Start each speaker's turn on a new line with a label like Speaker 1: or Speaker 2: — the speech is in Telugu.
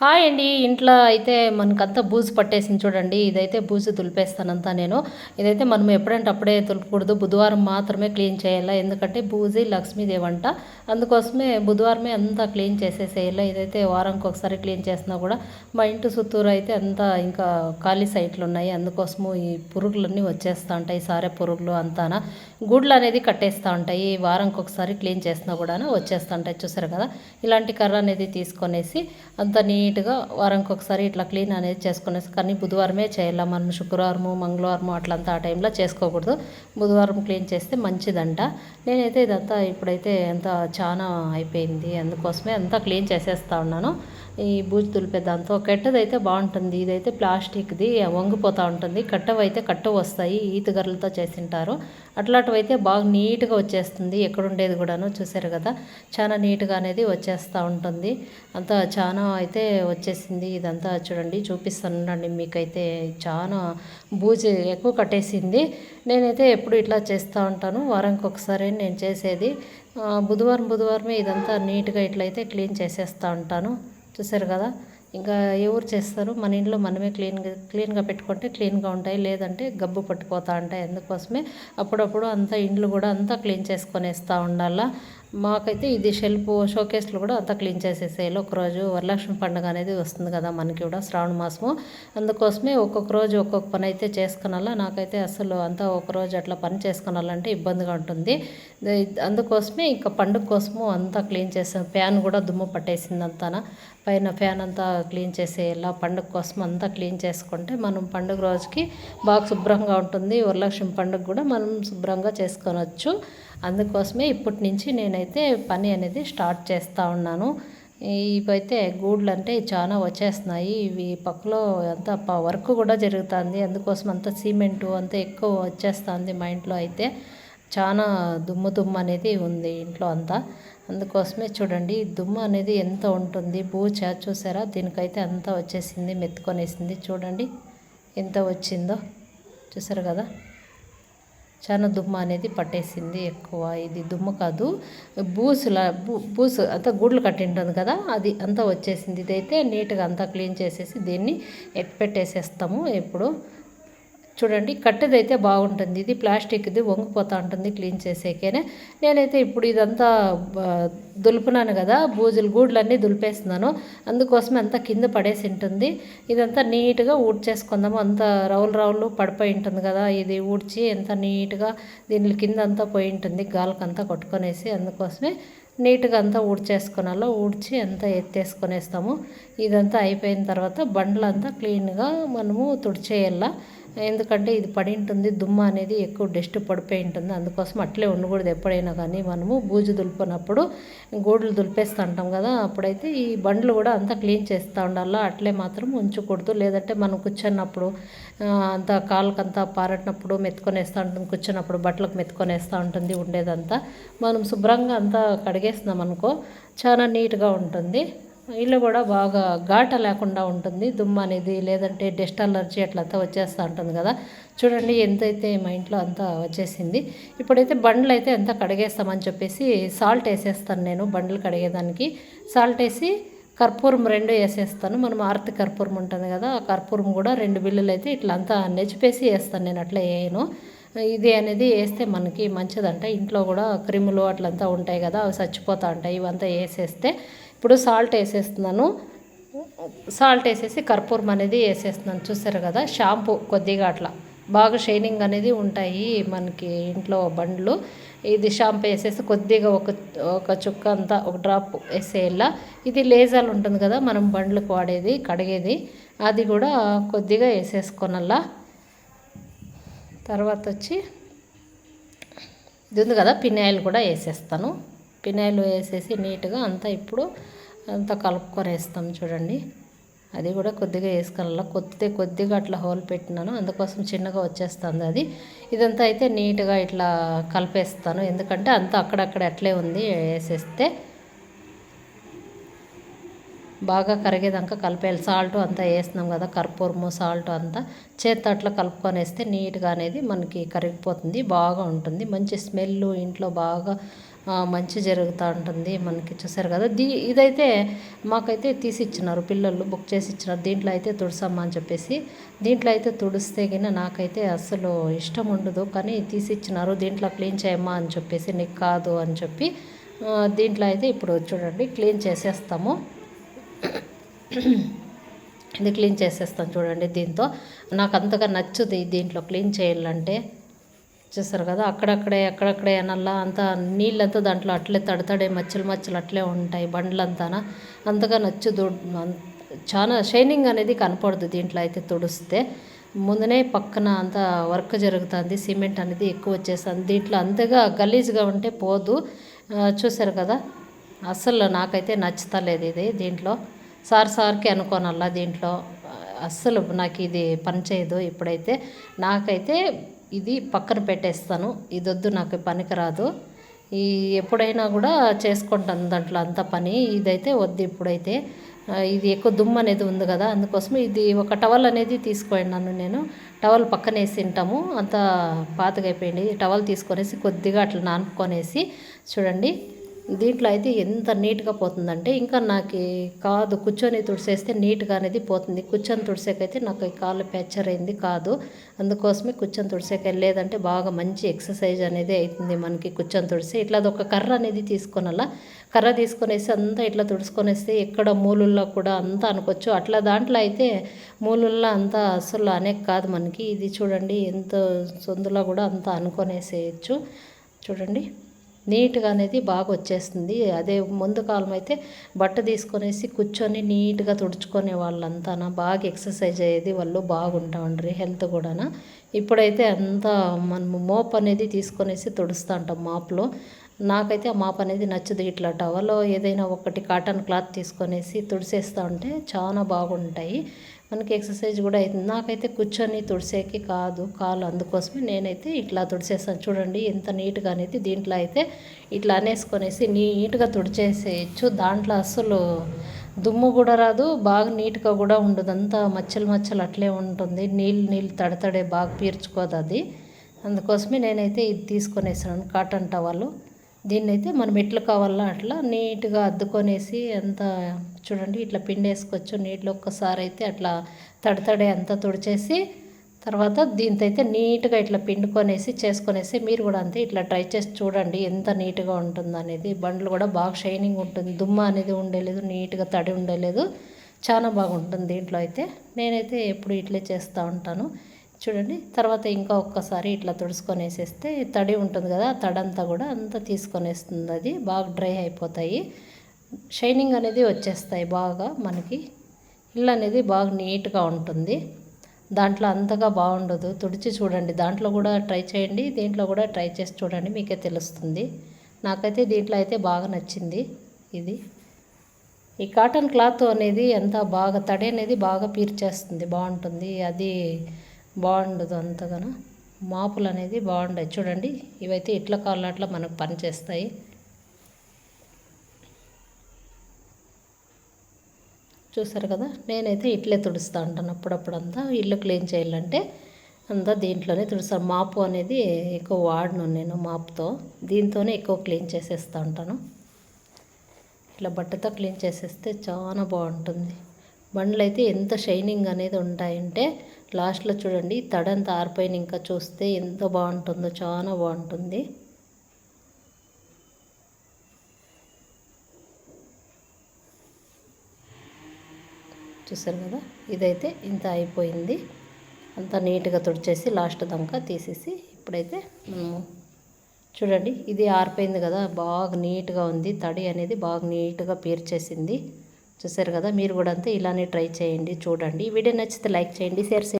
Speaker 1: హాయ్ అండి. ఇంట్లో అయితే మనకంతా బూజు పట్టేసింది చూడండి. ఇదైతే బూజు దులిపేస్తానంతా నేను. ఇదైతే మనం ఎప్పుడంటే అప్పుడే తులపకూడదు బుధవారం మాత్రమే క్లీన్ చేయాలి? ఎందుకంటే బూజి లక్ష్మీదేవి అంట అందుకోసమే బుధవారమే అంతా క్లీన్ చేసేసేయాలి? ఇదైతే వారానికి ఒకసారి క్లీన్ చేసినా కూడా మా ఇంటి చుట్టూరు అయితే అంతా ఇంకా ఖాళీ సైట్లు ఉన్నాయి అందుకోసము ఈ పురుగులన్నీ వచ్చేస్తా ఉంటాయి. సారే పురుగులు అంతానా. గుడ్లు అనేది కట్టేస్తూ ఉంటాయి. వారానికి ఒకసారి క్లీన్ చేసినా కూడా వచ్చేస్తూ ఉంటాయి. చూసారు కదా? ఇలాంటి కర్ర అనేది తీసుకొనేసి అంత నీట్గా వారంకి ఒకసారి ఇట్లా క్లీన్ అనేది చేసుకునేసి కానీ బుధవారమే చేయాలి? మనం శుక్రవారము మంగళవారము అట్లంతా ఆ టైంలో చేసుకోకూడదు. బుధవారం క్లీన్ చేస్తే మంచిదంట. నేనైతే ఇదంతా ఇప్పుడైతే అంతా చాలా అయిపోయింది. అందుకోసమే అంతా క్లీన్ చేసేస్తా ఉన్నాను. ఈ బూజు దులిపే దాంతో కట్టదైతే బాగుంటుంది. ఇదైతే ప్లాస్టిక్ది వంగిపోతూ ఉంటుంది. కట్టవైతే కట్ట వస్తాయి ఈతగర్రలతో చేసింటారు. అయితే బాగా నీట్గా వచ్చేస్తుంది. ఎక్కడుండేది కూడాను చూసారు కదా? చాలా నీట్గా అనేది వచ్చేస్తూ ఉంటుంది. అంతా చాలా అయితే వచ్చేసింది. ఇదంతా చూడండి చూపిస్తానండి మీకైతే. చాలా బూజు ఎక్కువ కట్టేసింది. నేనైతే ఎప్పుడు ఇట్లా చేస్తూ ఉంటాను. వారానికి ఒకసారి నేను చేసేది. బుధవారం బుధవారమే ఇదంతా నీట్గా ఇట్లయితే క్లీన్ చేసేస్తూ ఉంటాను. చూసారు కదా? ఇంకా ఎవరు చేస్తారు? మన ఇంట్లో మనమే క్లీన్గా క్లీన్గా పెట్టుకుంటే క్లీన్గా ఉంటాయి. లేదంటే గబ్బు పట్టిపోతూ ఉంటాయి. అందుకోసమే అప్పుడప్పుడు అంతా ఇండ్లు కూడా అంతా క్లీన్ చేసుకొనేస్తూ ఉండాలా. మాకైతే ఇది షెల్ఫ్ షోకేస్లు కూడా అంతా క్లీన్ చేసేసేయాలి. ఒకరోజు వరలక్ష్మి పండుగ అనేది వస్తుంది కదా మనకి కూడా శ్రావణ మాసము. అందుకోసమే ఒక్కొక్క రోజు ఒక్కొక్క పని అయితే చేసుకునాలా. నాకైతే అసలు అంతా ఒకరోజు అట్లా పని చేసుకునాలంటే ఇబ్బందిగా ఉంటుంది. అందుకోసమే ఇంకా పండుగ కోసము అంతా క్లీన్ చేసాం ఫ్యాన్ కూడా దుమ్ము పట్టేసింది అంతా పైన ఫ్యాన్ అంతా క్లీన్ చేసేయాల పండుగ కోసం అంతా క్లీన్ చేసుకుంటే మనం పండుగ రోజుకి బాగా శుభ్రంగా ఉంటుంది. వరలక్ష్మి పండుగ కూడా మనం శుభ్రంగా చేసుకోనొచ్చు. అందుకోసమే ఇప్పటి నుంచి నేనైతే పని అనేది స్టార్ట్ చేస్తూ ఉన్నాను. ఇవైతే గూడ్లు అంటే చాలా వచ్చేస్తున్నాయి. ఇవి పక్కలో అంతా వర్క్ కూడా జరుగుతుంది. అందుకోసం అంత సిమెంటు అంతా ఎక్కువ వచ్చేస్తుంది మా ఇంట్లో అయితే. చాలా దుమ్ము దుమ్ము అనేది ఉంది ఇంట్లో అంతా. అందుకోసమే చూడండి దుమ్ము అనేది ఎంత ఉంటుంది? బూచ చూసారా? దీనికైతే అంతా వచ్చేసింది మెత్తుకొనేసింది. చూడండి ఎంత వచ్చిందో చూసారు కదా? చాలా దుమ్ము అనేది పట్టేసింది ఎక్కువ. ఇది దుమ్ము కాదు బూసుల బూసు అంతా గూడ్లు కట్టింటుంది కదా? అది అంతా వచ్చేసింది. ఇదైతే నీట్గా అంతా క్లీన్ చేసేసి దీన్ని ఎత్తిపెట్టేసేస్తాము ఇప్పుడు చూడండి కట్టెదైతే బాగుంటుంది. ఇది ప్లాస్టిక్ది వంగిపోతూ ఉంటుంది క్లీన్ చేసేకేనే. నేనైతే ఇప్పుడు ఇదంతా దులుపునాను కదా బూజులు గూడ్లన్నీ దులిపేస్తున్నాను. అందుకోసమే అంతా కింద పడేసి ఉంటుంది. ఇదంతా నీట్గా ఊడ్చేసుకుందాము అంత రౌలు రౌలు పడిపోయి ఉంటుంది కదా ఇది ఊడ్చి ఎంత నీట్గా దీని కింద అంతా పోయి ఉంటుంది. గాలికంతా కొట్టుకొనేసి అందుకోసమే నీట్గా అంతా ఊడ్చేసుకున్నాలో ఊడ్చి అంతా ఎత్తేసుకొనేస్తాము. ఇదంతా అయిపోయిన తర్వాత బండ్లంతా క్లీన్గా మనము తుడిచేయాల. ఎందుకంటే ఇది పడి ఉంటుంది దుమ్మ అనేది ఎక్కువ డస్ట్ పడిపోయి ఉంటుంది. అందుకోసం అట్లే ఉండకూడదు ఎప్పుడైనా కానీ. మనము బూజు దులిపినప్పుడు గోడలు దులిపేస్తూ ఉంటాం కదా అప్పుడైతే ఈ బండ్లు కూడా అంతా క్లీన్ చేస్తూ ఉండాలా? అట్లే మాత్రం ఉంచకూడదు. లేదంటే మనం కూర్చున్నప్పుడు అంత కాళ్ళకంతా పారటినప్పుడు మెత్తుకొనేస్తూ ఉంటుంది కూర్చున్నప్పుడు బట్టలకు మెత్తుకొనేస్తూ ఉంటుంది ఉండేదంతా. మనం శుభ్రంగా అంతా కడిగేస్తున్నాం అనుకో చాలా నీట్గా ఉంటుంది. ఇల్లు కూడా బాగా ఘాట లేకుండా ఉంటుంది. దుమ్ము అనేది లేదంటే డస్ట్ అలర్జీ అట్లంతా వచ్చేస్తూ ఉంటుంది కదా. చూడండి ఎంతైతే మా ఇంట్లో అంతా వచ్చేసింది. ఇప్పుడైతే బండ్లు అయితే ఎంత కడిగేస్తామని చెప్పేసి సాల్ట్ వేసేస్తాను నేను బండ్లు కడిగేదానికి. సాల్ట్ వేసి కర్పూరం రెండు వేసేస్తాను. మనం ఆర్తి కర్పూరం ఉంటుంది కదా ఆ కర్పూరం కూడా రెండు బిల్లులు అయితే ఇట్లా అంతా నెచ్చిపేసి వేస్తాను నేను అట్లా వేయను. ఇది అనేది వేస్తే మనకి మంచిదంట. ఇంట్లో కూడా క్రిములు అట్లంతా ఉంటాయి కదా అవి చచ్చిపోతూ ఉంటాయి. ఇవంతా వేసేస్తే ఇప్పుడు సాల్ట్ వేసేస్తున్నాను. సాల్ట్ వేసేసి కర్పూరం అనేది వేసేస్తున్నాను. చూసారు కదా షాంపూ కొద్దిగా అట్లా. బాగా షైనింగ్ అనేది ఉంటాయి మనకి ఇంట్లో బండ్లు. ఇది షాంపూ వేసేసి కొద్దిగా ఒక ఒక చుక్క అంతా ఒక డ్రాప్ వేసేయాల. ఇది లేజాలు ఉంటుంది కదా మనం బండ్లకు వాడేది కడిగేది. అది కూడా కొద్దిగా వేసేసుకోనల్లా తర్వాత వచ్చి ఇది ఉంది కదా పినాయిల్ కూడా వేసేస్తాను. పినాయిల్ వేసేసి నీట్గా అంతా ఇప్పుడు అంతా కలుపుకొని వేస్తాం చూడండి. అది కూడా కొద్దిగా వేసుకోవాల కొద్దిగా కొద్దిగా అట్లా హోల్ పెట్టినాను. అందుకోసం చిన్నగా వచ్చేస్తుంది అది. ఇదంతా అయితే నీట్గా ఇట్లా కలిపేస్తాను. ఎందుకంటే అంతా అక్కడక్కడ అట్లే ఉంది వేసేస్తే. బాగా కరిగేదాకా కలిపేయాలి. సాల్ట్ అంతా వేస్తున్నాం కదా కర్పూరము సాల్ట్ అంతా. చేత్తో అట్లా కలుపుకొని వేస్తే నీట్గా అనేది మనకి కరిగిపోతుంది బాగా ఉంటుంది. మంచి స్మెల్ ఇంట్లో బాగా మంచి జరుగుతూ ఉంటుంది మనకి చూసారు కదా. దీ ఇదైతే మాకైతే తీసి ఇచ్చినారు పిల్లలు బుక్ చేసి ఇచ్చినారు దీంట్లో అయితే తుడుసమ్మా అని చెప్పేసి దీంట్లో అయితే తుడిస్తే గిన నాకైతే అస్సలు ఇష్టం ఉండదు. కానీ తీసి ఇచ్చినారు దీంట్లో క్లీన్ చేయమ్మా అని చెప్పేసి నీకు కాదు అని చెప్పి దీంట్లో అయితే ఇప్పుడు చూడండి క్లీన్ చేసేస్తాము. ఇది క్లీన్ చేసేస్తాను చూడండి దీంతో. నాకు అంతగా నచ్చుది దీంట్లో క్లీన్ చేయాలంటే. చూసారు కదా అక్కడక్కడే ఎక్కడక్కడే అనల్లా అంతా నీళ్ళంతా దాంట్లో అట్లే తడతడే మచ్చలు మచ్చలు అట్లే ఉంటాయి బండ్లంతానా. అంతగా నచ్చు దొడ్డు చాలా షైనింగ్ అనేది కనపడదు దీంట్లో అయితే తుడిస్తే. ముందునే పక్కన అంతా వర్క్ జరుగుతుంది సిమెంట్ అనేది ఎక్కువ వచ్చేస్తుంది. దీంట్లో అంతగా గలీజ్గా ఉంటే పోదు. చూసారు కదా అస్సలు నాకైతే నచ్చుతలేదు ఇది దీంట్లో. సార్ సార్కి అనుకోనల్లా దీంట్లో. అస్సలు నాకు ఇది పనిచేయదు ఇప్పుడైతే. నాకైతే ఇది పక్కన పెట్టేస్తాను. ఇది వద్దు నాకు పనికిరాదు. ఈ ఎప్పుడైనా కూడా చేసుకుంటాను దాంట్లో అంత పని. ఇదైతే వద్దు ఇప్పుడైతే. ఇది ఎక్కువ దుమ్ము అనేది ఉంది కదా అందుకోసం ఇది ఒక టవల్ అనేది తీసుకున్నాను నేను. టవల్ పక్కన వేసి తింటాము. అంత పాతగా అయిపోయింది. టవల్ తీసుకొనేసి కొద్దిగా అట్లా నానుకొనేసి చూడండి. దీంట్లో అయితే ఎంత నీట్గా పోతుందంటే ఇంకా నాకు కాదు కూర్చొని తుడిసేస్తే నీట్గా అనేది పోతుంది. కూర్చొని తుడిసేకైతే నాకు ఈ కాళ్ళు ప్యాక్చర్ అయింది కాదు. అందుకోసమే కూర్చొని తుడిసేక లేదంటే బాగా మంచి ఎక్సర్సైజ్ అనేది అవుతుంది మనకి కూర్చొని తుడిసి ఇట్లా ఒక కర్ర అనేది తీసుకొనలా. కర్ర తీసుకొనేసి అంతా ఇట్లా తుడుచుకొనేస్తే ఎక్కడ మూలుల్లో కూడా అంతా అనుకోవచ్చు. అట్లా దాంట్లో అయితే మూలుల్లో అంతా అసలు అనేక కాదు మనకి. ఇది చూడండి ఎంత సొందులో కూడా అంతా అనుకొనేసేయచ్చు. చూడండి. నీట్గా అనేది బాగా వచ్చేస్తుంది. అదే ముందు కాలం అయితే బట్ట తీసుకొనేసి కూర్చొని నీట్గా తుడుచుకునే వాళ్ళంతా బాగా ఎక్సర్సైజ్ అయ్యేది వాళ్ళు బాగుంటామండ్రి హెల్త్ కూడానా. ఇప్పుడైతే అంతా మనం మోప్ అనేది తీసుకొనేసి తుడుస్తూ ఉంటాం మాప్లో. నాకైతే ఆ మాప్ అనేది నచ్చదు. ఇట్లా టవలో ఏదైనా ఒకటి కాటన్ క్లాత్ తీసుకొనేసి తుడిసేస్తూ ఉంటే చాలా బాగుంటాయి. మనకి ఎక్సర్సైజ్ కూడా అవుతుంది నాకైతే కూర్చొని తుడిసేకి కాదు కాలు అందుకోసమే నేనైతే ఇట్లా తుడిసేస్తాను. చూడండి ఎంత నీట్గా అనేది దీంట్లో అయితే ఇట్లా అనేసుకొనేసి నీట్గా తుడిచేసేయచ్చు. దాంట్లో అసలు దుమ్ము కూడా రాదు బాగా నీట్గా కూడా ఉండదు. అంతా మచ్చలు మచ్చలు అట్లే ఉంటుంది. నీళ్ళు నీళ్ళు తడతడే బాగా పీర్చుకోదు అది. అందుకోసమే నేనైతే ఇది తీసుకొనేసాను కాటన్ టవాలు. దీన్ని అయితే మనం ఎట్లు కావాలా అట్లా నీట్గా అద్దుకొనేసి అంత చూడండి ఇట్లా పిండేసుకోవచ్చు. నీటిలో ఒక్కసారి అయితే అట్లా తడతడే అంతా తుడిచేసి తర్వాత దీంతో అయితే నీట్గా ఇట్లా పిండుకొనేసి చేసుకొనేసి మీరు కూడా అంతే ఇట్లా ట్రై చేసి చూడండి ఎంత నీట్గా ఉంటుంది అనేది బండ్లు కూడా బాగా షైనింగ్ ఉంటుంది. దుమ్మ అనేది ఉండలేదు నీట్గా తడి ఉండలేదు. చాలా బాగుంటుంది దీంట్లో అయితే. నేనైతే ఎప్పుడు ఇట్లే చేస్తూ ఉంటాను. చూడండి. తర్వాత ఇంకా ఒక్కసారి ఇట్లా తుడుచుకొని వేసేస్తే తడి ఉంటుంది కదా తడంతా కూడా అంతా తీసుకొనేస్తుంది అది. బాగా డ్రై అయిపోతాయి. షైనింగ్ అనేది వచ్చేస్తాయి బాగా మనకి. ఇల్లు అనేది బాగా నీట్గా ఉంటుంది. దాంట్లో అంతగా బాగుండదు. తుడిచి చూడండి. దాంట్లో కూడా ట్రై చేయండి. దీంట్లో కూడా ట్రై చేసి చూడండి. మీకే తెలుస్తుంది. నాకైతే దీంట్లో అయితే బాగా నచ్చింది ఇది. ఈ కాటన్ క్లాత్ అనేది ఎంత బాగా తడి అనేది బాగా పీర్చేస్తుంది బాగుంటుంది. అది బాగుండదు అంతగానో. మాపులు అనేది బాగుండదు. చూడండి ఇవైతే ఇట్ల కాళ్ళు అట్లా మనకు పనిచేస్తాయి. చూసారు కదా? నేనైతే ఇట్లే తుడుస్తా ఉంటాను అప్పుడప్పుడు అంతా ఇల్లు క్లీన్ చేయాలంటే అంతా దీంట్లోనే తుడుస్తాను మాపు అనేది ఎక్కువ వాడను నేను మాపుతో. దీంతోనే ఎక్కువ క్లీన్ చేసేస్తూ ఉంటాను. ఇట్లా బట్టతో క్లీన్ చేసేస్తే చాలా బాగుంటుంది. బండ్లు అయితే ఎంత షైనింగ్ అనేది ఉంటాయంటే లాస్ట్లో చూడండి తడంతా ఆరిపోయిన ఇంకా చూస్తే ఎంత బాగుంటుందో చాలా బాగుంటుంది. చూసారు కదా? ఇదైతే ఇంత అయిపోయింది. అంతా నీట్గా తుడిచేసి లాస్ట్ దాకా తీసేసి ఇప్పుడైతే మనము చూడండి ఇది ఆరిపోయింది కదా? బాగా నీట్గా ఉంది. తడి అనేది బాగా నీట్గా పీర్చేసింది. చూసారు కదా మీరు కూడా అంతే ఇలానే ట్రై చేయండి చూడండి. వీడియో నచ్చితే లైక్ చేయండి షేర్ చేయండి.